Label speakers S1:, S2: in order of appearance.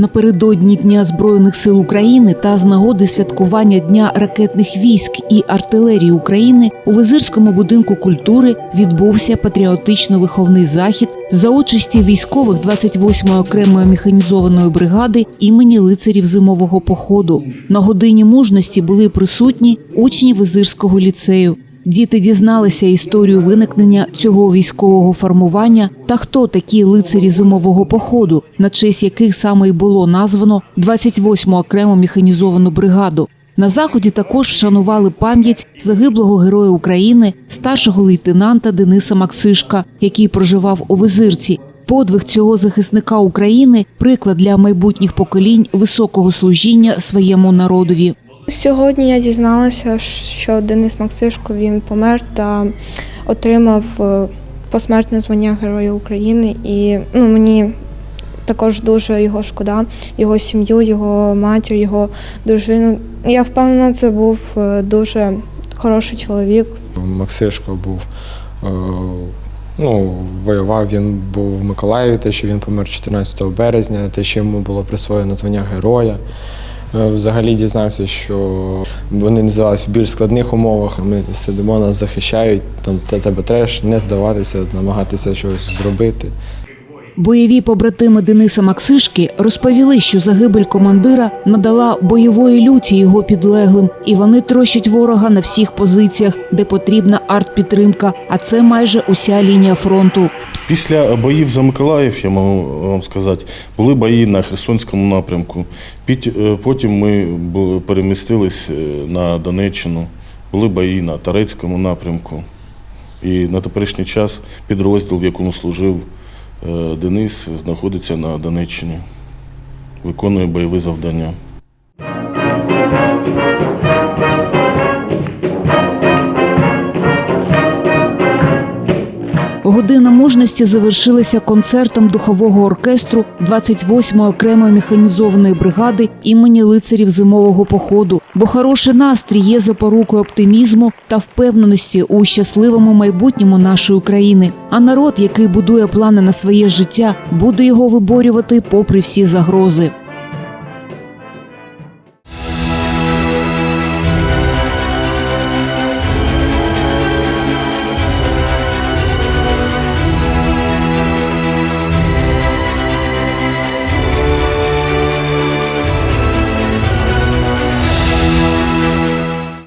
S1: Напередодні Дня Збройних сил України та з нагоди святкування Дня ракетних військ і артилерії України у Визирському будинку культури відбувся патріотично-виховний захід за участі військових 28-ї окремої механізованої бригади імені лицарів зимового походу. На годині мужності були присутні учні Визирського ліцею. Діти дізналися історію виникнення цього військового формування та хто такі лицарі зимового походу, на честь яких саме й було названо 28-му окрему механізовану бригаду. На заході також вшанували пам'ять загиблого героя України, старшого лейтенанта Дениса Максишка, який проживав у Визирці. Подвиг цього захисника України приклад для майбутніх поколінь високого служіння своєму народові.
S2: Сьогодні я дізналася, що Денис Максишко він помер та отримав е, посмертне звання Героя України. І ну, мені також дуже його шкода, його сім'ю, його матір, його дружину. Я впевнена, це був е, дуже хороший чоловік.
S3: Максишко був. е, Ну, воював він був в Миколаєві, те, що він помер 14 березня, те, що йому було присвоєно звання героя. Е, Взагалі дізнався, що вони називалися в більш складних умовах. Ми сидимо, нас захищають, там те тебе треш, не здаватися, намагатися щось зробити.
S1: Бойові побратими Дениса Максишки розповіли, що загибель командира надала бойової люті його підлеглим, і вони трощать ворога на всіх позиціях, де потрібна артпідтримка. А це майже уся лінія фронту.
S4: Після боїв за Миколаїв, я можу вам сказати, були бої на Херсонському напрямку. Е, Потім ми перемістились е, на Донеччину, були бої на Тарецькому напрямку. І на теперішній час підрозділ, в якому служив е, Денис, знаходиться на Донеччині, виконує бойові завдання.
S1: Година мужності завершилася концертом духового оркестру 28-ї окремої механізованої бригади імені лицарів зимового походу. Бо хороший настрій є запорукою оптимізму та впевненості у щасливому майбутньому нашої країни. А народ, який будує плани на своє життя, буде його виборювати попри всі загрози.